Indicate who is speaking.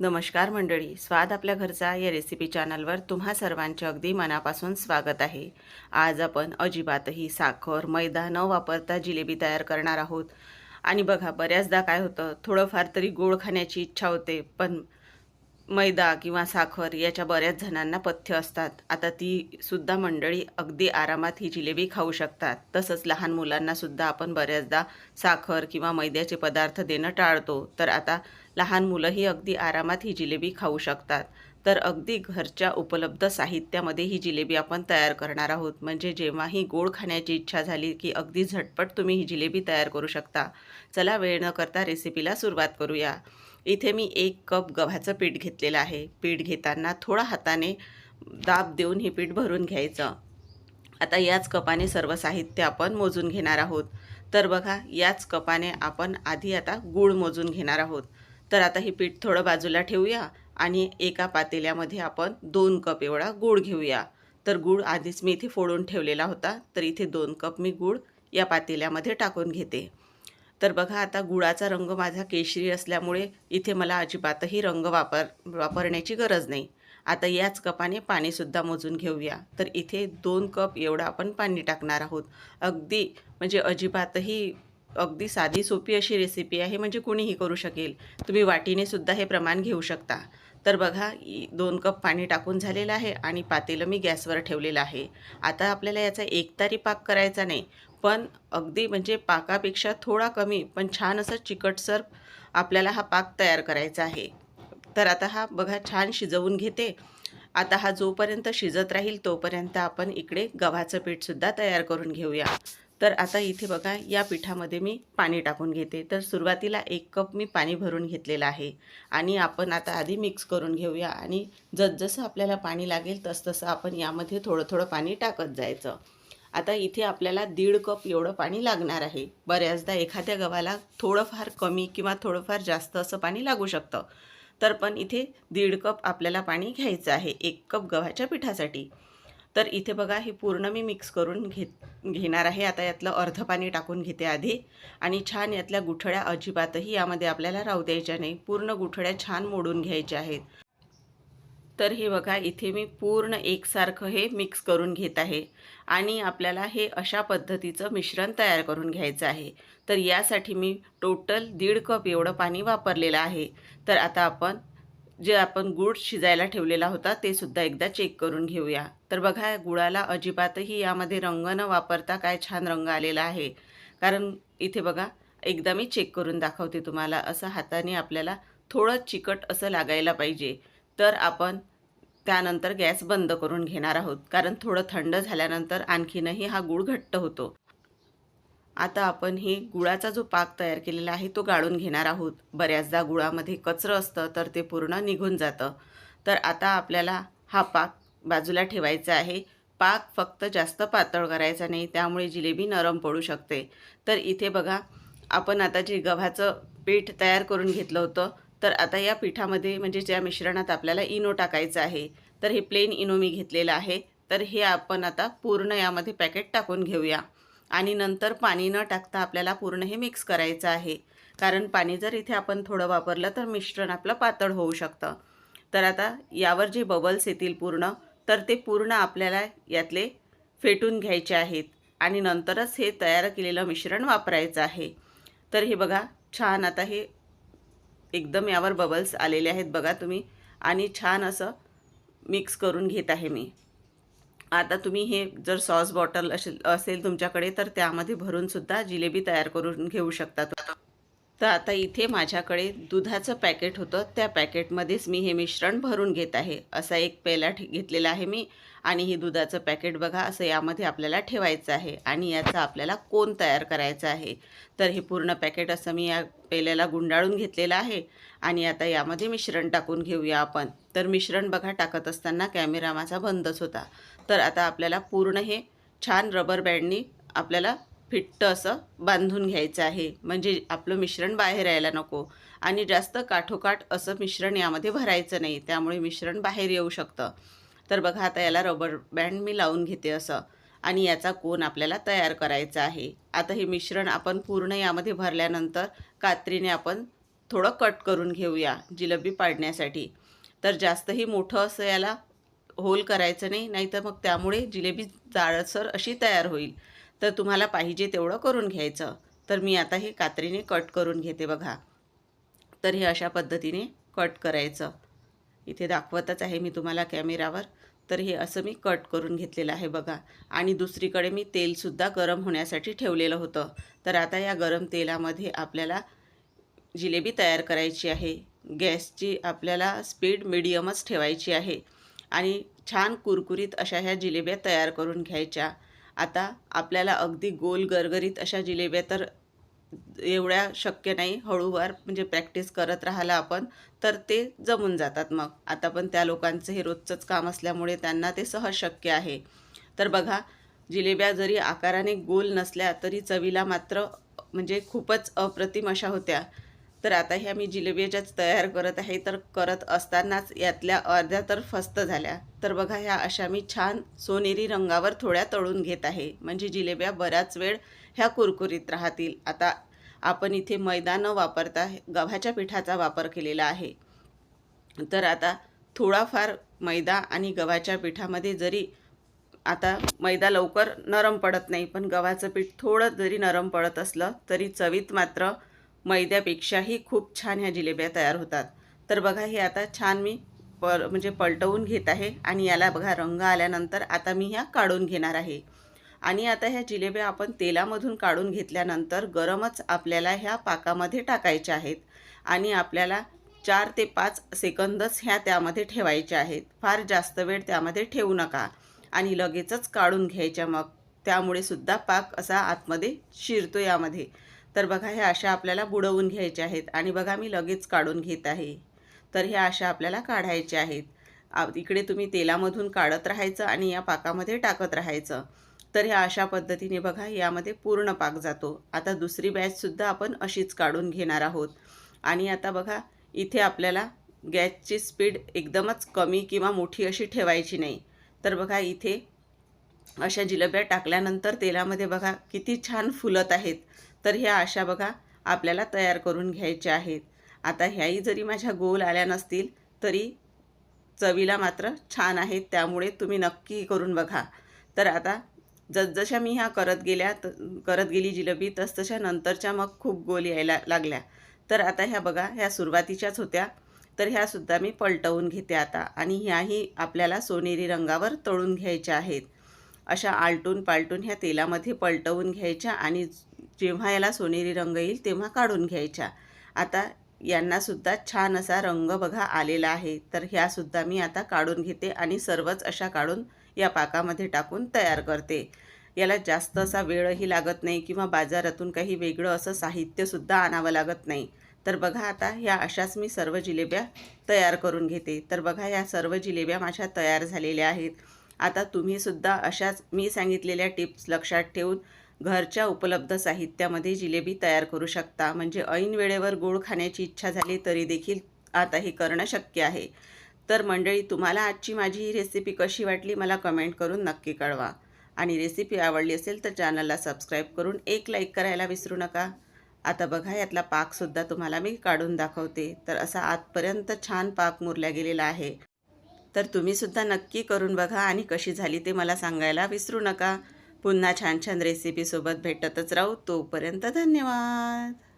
Speaker 1: नमस्कार मंडळी स्वाद आपल्या घरचा या रेसिपी चॅनलवर तुम्हा सर्वांचे अगदी मनापासून स्वागत आहे. आज आपण अजिबातही साखर मैदा न वापरता जिलेबी तयार करणार आहोत. आणि बघा बऱ्याचदा काय होतं थोडंफार तरी गोड खाण्याची इच्छा होते पण मैदा किंवा साखर याच्या बऱ्याच जणांना पथ्य असतात. आता ती सुद्धा मंडळी अगदी आरामात ही जिलेबी खाऊ शकतात. तसंच लहान मुलांना सुद्धा आपण बऱ्याचदा साखर किंवा मैद्याचे पदार्थ देणं टाळतो. तर आता लहान मुलंही अगदी आरामात ही जिलेबी खाऊ शकतात. तर अगदी घरच्या उपलब्ध साहित्यामध्ये ही जिलेबी आपण तयार करणार आहोत. म्हणजे जेव्हाही गोड खाण्याची इच्छा झाली की अगदी झटपट तुम्ही ही जिलेबी तयार करू शकता. चला वेळ न करता रेसिपीला सुरुवात करूया. इथे मी एक कप गव्हाचं पीठ घेतलेलं आहे. पीठ घेताना थोडा हाताने दाब देऊन हे पीठ भरून घ्यायचं. आता याच कपाने सर्व साहित्य आपण मोजून घेणार आहोत. तर बघा याच कपाने आपण आधी आता गूळ मोजून घेणार आहोत. तर आता हे पीठ थोडं बाजूला ठेवूया आणि एका पातेल्यामध्ये आपण दोन कप एवढा गूळ घेऊया. तर गूळ आधीच मी इथे फोडून ठेवलेला होता तर इथे दोन कप मी गूळ या पातेल्यामध्ये टाकून घेते. तर बघा आता गुळाचा रंग माझा केशरी असल्यामुळे इथे मला अजिबातही रंग वापर वापरण्याची गरज नाही. आता याच कपाने पाणीसुद्धा मोजून घेऊया. तर इथे दोन कप एवढं आपण पाणी टाकणार आहोत. अगदी म्हणजे अजिबातही अगदी साधी सोपी अशी रेसिपी आहे म्हणजे कुणीही करू शकेल. तुम्ही वाटीने सुद्धा हे प्रमाण घेऊ शकता. तर बघा दोन कप पाणी टाकून झालेलं आहे आणि पातेलं मी गॅसवर ठेवलेलं आहे. आता आपल्याला याचा एकतारी पाक करायचा नाही पण अगदी म्हणजे पाकापेक्षा थोडा कमी पण छान असं चिकटसर आपल्याला हा पाक तयार करायचा आहे. तर आता हा बघा छान शिजवून घेते. आता हा जोपर्यंत शिजत राहील तोपर्यंत आपण इकडे गव्हाचं पीठसुद्धा तयार करून घेऊया. तर आता इथे बघा या पिठामध्ये मी पाणी टाकून घेते. तर सुरुवातीला एक कप मी पाणी भरून घेतलेलं आहे आणि आपण आता आधी मिक्स करून घेऊया आणि जसजसं आपल्याला पाणी लागेल तसतसं आपण यामध्ये थोडं थोडं पाणी टाकत जायचं. आता इथे आपल्याला दीड कप एवढं पाणी लागणार आहे. बऱ्याचदा एखाद्या गव्हाला थोडंफार कमी किंवा थोडंफार जास्त असं पाणी लागू शकतं. तर पण इथे दीड कप आपल्याला पाणी घ्यायचं आहे एक कप गव्हाच्या पिठासाठी. तर इथे बघा हे पूर्ण मी मिक्स करून घेत घेणार आहे. आता यातलं अर्ध पाणी टाकून घेते आधी. आणि छान यातल्या गुठळ्या अजिबातही यामध्ये आपल्याला राहू द्यायच्या नाही. पूर्ण गुठळ्या छान मोडून घ्यायच्या आहेत. तर हे बघा इथे मी पूर्ण एकसारखं हे मिक्स करून घेत आहे. आणि आपल्याला हे अशा पद्धतीचं मिश्रण तयार करून घ्यायचं आहे. तर यासाठी मी टोटल दीड कप एवढं पाणी वापरलेलं आहे. तर आता आपण जे आपण गूळ शिजायला ठेवलेला होता ते सुद्धा एकदा चेक करून घेऊया. तर बघा गुळाला अजिबातही यामध्ये रंग न वापरता काय छान रंग आलेला आहे. कारण इथे बघा एकदा मी चेक करून दाखवते तुम्हाला असं हाताने आपल्याला थोडं चिकट असं लागायला पाहिजे. तर आपण त्यानंतर गॅस बंद करून घेणार आहोत. कारण थोडं थंड झाल्यानंतर आणखीनही हा गूळ घट्ट होतो. आता आपण हे गुळाचा जो पाक तयार केलेला आहे तो गाळून घेणार आहोत. बऱ्याचदा गुळामध्ये कचरं असतं तर ते पूर्ण निघून जातं. तर आता आपल्याला हा पाक बाजूला ठेवायचा आहे. पाक फक्त जास्त पातळ करायचा नाही त्यामुळे जिलेबी नरम पडू शकते. तर इथे बघा आपण आता जे गव्हाचं पीठ तयार करून घेतलं होतं तर आता या पिठामध्ये म्हणजे ज्या मिश्रणात आपल्याला इनो टाकायचं आहे तर हे प्लेन इनो मी घेतलेलं आहे. तर हे आपण आता पूर्ण यामध्ये पॅकेट टाकून घेऊया. आणि नंतर पाणी न टाकता आपल्याला पूर्ण हे मिक्स करायचं आहे. कारण पाणी जर इथे आपण थोडं वापरलं तर मिश्रण आपलं पातळ होऊ शकतं. तर आता यावर जे बबल्स येतील पूर्ण तर ते पूर्ण आपल्याला यातले फेटून घ्यायचे आहेत आणि नंतरच हे तयार केलेलं मिश्रण वापरायचं आहे. तर हे बघा छान आता हे एकदम यावर बबल्स आलेले आहेत बघा तुम्ही. आणि छान असं मिक्स करून घेत आहे मी. आता तुम्ही हे जर सॉस बॉटल असेल असेल तुमच्याकडे तर त्यामध्ये भरून सुद्धा जिलेबी तयार करून घेऊ शकता तर आता इथे माझ्याकडे दुधाचं पॅकेट होतं. त्या पॅकेटमध्येच मी हे मिश्रण भरून घेत आहे. असा एक पेला ठे- घेतलेला आहे मी. आणि हे दुधाचं पॅकेट बघा असं यामध्ये आपल्याला ठेवायचं आहे. आणि याचा आपल्याला कोण तयार करायचा आहे. तर हे पूर्ण पॅकेट असं मी या पेल्याला गुंडाळून घेतलेलं आहे. आणि आता यामध्ये मिश्रण टाकून घेऊया आपण. तर मिश्रण बघा टाकत असताना कॅमेरा माझा बंदच होता. तर आता आपल्याला पूर्ण हे छान रबर बँडनी आपल्याला फिट्ट असं बांधून घ्यायचं आहे. म्हणजे आपलं मिश्रण बाहेर यायला नको. आणि जास्त काठोकाठ असं मिश्रण यामध्ये भरायचं नाही. त्यामुळे मिश्रण बाहेर येऊ शकतं. तर बघा आता याला रबर बँड मी लावून घेते असं. आणि याचा कोन आपल्याला तयार करायचा आहे. आता हे मिश्रण आपण पूर्ण यामध्ये भरल्यानंतर कात्रीने आपण थोडं कट करून घेऊया जिलेबी पाडण्यासाठी. तर जास्तही मोठं असं याला होल करायचं नाही. नाहीतर मग त्यामुळे जिलेबी जाळसर अशी तयार होईल. तर तुम्हाला पाहिजे तेवढं करून घ्यायचं. तर मी आता हे कात्रीने कट करून घेते बघा. तर हे अशा पद्धतीने कट करायचं. इथे दाखवतच आहे मी तुम्हाला कॅमेरावर. तर हे असं मी कट करून घेतलेलं आहे बघा. आणि दुसरीकडे मी तेलसुद्धा गरम होण्यासाठी ठेवलेलं होतं. तर आता या गरम तेलामध्ये आपल्याला जिलेबी तयार करायची आहे. गॅसची आपल्याला स्पीड मिडियमच ठेवायची आहे. आणि छान कुरकुरीत अशा ह्या जिलेब्या तयार करून घ्यायच्या. आता आपल्याला अगदी गोल गरगरीत अशा जिलेब्या तर एवढ्या शक्य नाही. हळूवार म्हणजे प्रॅक्टिस करत राहिला आपण तर ते जमून जातात मग. आता पण त्या लोकांचं हे रोजचंच काम असल्यामुळे त्यांना ते सहज शक्य आहे. तर बघा जिलेब्या जरी आकाराने गोल नसल्या तरी चवीला मात्र म्हणजे खूपच अप्रतिम अशा होत्या. तर आता ह्या मी जिलेबियाच्याच तयार करत आहे. तर करत असतानाच यातल्या अर्ध्या तर फस्त झाल्या. तर बघा ह्या अशा मी छान सोनेरी रंगावर थोड्या तळून घेत आहे. म्हणजे जिलेब्या बराच वेळ ह्या कुरकुरीत राहतील. आता आपण इथे मैदा न वापरता गव्हाच्या पिठाचा वापर केलेला आहे. तर आता थोडाफार मैदा आणि गव्हाच्या पिठामध्ये जरी आता मैदा लवकर नरम पडत नाही पण गव्हाचं पीठ थोडं जरी नरम पडत असलं तरी चवीत मात्र मैद्यापेक्षाही खूप छान ह्या जिलेब्या तयार होतात. तर बघा हे आता छान मी पर म्हणजे पलटवून घेत आहे आणि याला बघा रंग आल्यानंतर आता मी ह्या काढून घेणार आहे. आणि आता ह्या जिलेब्या आपण तेलामधून काढून घेतल्यानंतर गरमच आपल्याला ह्या पाकामध्ये टाकायच्या आहेत आणि आपल्याला चार ते पाच सेकंदच ह्या त्यामध्ये ठेवायच्या आहेत. फार जास्त वेळ त्यामध्ये ठेवू नका आणि लगेचच काढून घ्यायच्या मग. त्यामुळे सुद्धा पाक असा आतमध्ये शिरतो यामध्ये. तर बघा ह्या अशा आपल्याला बुडवून घ्यायच्या आहेत आणि बघा मी लगेच काढून घेत आहे. तर ह्या अशा आपल्याला काढायच्या आहेत. इकडे तुम्ही तेलामधून काढत राहायचं आणि या पाकामध्ये टाकत राहायचं. तर ह्या अशा पद्धतीने बघा यामध्ये पूर्ण पाक जातो. आता दुसरी बॅचसुद्धा आपण अशीच काढून घेणार आहोत. आणि आता बघा इथे आपल्याला गॅसची स्पीड एकदमच कमी किंवा मोठी अशी ठेवायची नाही. तर बघा इथे अशा जिलेब्या टाकल्यानंतर तेलामध्ये बघा किती छान फुलत आहेत. तर ह्या अशा बघा आपल्याला तयार करून घ्यायच्या आहेत. आता ह्याही जरी माझ्या गोल आल्या नसतील तरी चवीला मात्र छान आहेत त्यामुळे तुम्ही नक्की करून बघा. तर आता जसजशा मी ह्या करत गेल्या त करत गेली जिलबी तसतशा नंतरच्या मग खूप गोल यायला लागल्या. तर आता ह्या बघा ह्या सुरुवातीच्याच होत्या. तर ह्यासुद्धा मी पलटवून घेते आता आणि ह्याही आपल्याला सोनेरी रंगावर तळून घ्यायच्या आहेत. अशा आलटून पालटून ह्या तेलामध्ये पलटवून घ्यायच्या आणि जेव्हा याला सोनेरी रंग येईल तेव्हा काढून घ्यायच्या. आता यांनासुद्धा छान असा रंग बघा आलेला आहे. तर ह्यासुद्धा मी आता काढून घेते आणि सर्वच अशा काढून या पाकामध्ये टाकून तयार करते. याला जास्त असा वेळही लागत नाही किंवा बाजारातून काही वेगळं असं साहित्यसुद्धा आणावं लागत नाही. तर बघा आता ह्या अशाच मी सर्व जिलेब्या तयार करून घेते. तर बघा ह्या सर्व जिलेब्या माझ्या तयार झालेल्या आहेत. आता तुम्हीसुद्धा अशाच मी सांगितलेल्या टिप्स लक्षात ठेवून घरच्या उपलब्ध साहित्यामध्ये जिलेबी तयार करू शकता. म्हणजे ऐन वेळेवर गोड खाण्याची इच्छा झाली तरी देखील आता हे करणं शक्य आहे. तर मंडळी तुम्हाला आजची माझी ही रेसिपी कशी वाटली मला कमेंट करून नक्की कळवा. आणि रेसिपी आवडली असेल तर चॅनलला सबस्क्राईब करून एक लाईक करायला विसरू नका. आता बघा यातला पाकसुद्धा तुम्हाला मी काढून दाखवते. तर असा आतपर्यंत छान पाक मुरल्या गेलेला आहे. तर तुम्हीसुद्धा नक्की करून बघा आणि कशी झाली ते मला सांगायला विसरू नका. पुन्हा छान छान रेसिपीसोबत भेटतच राहू. तोपर्यंत धन्यवाद.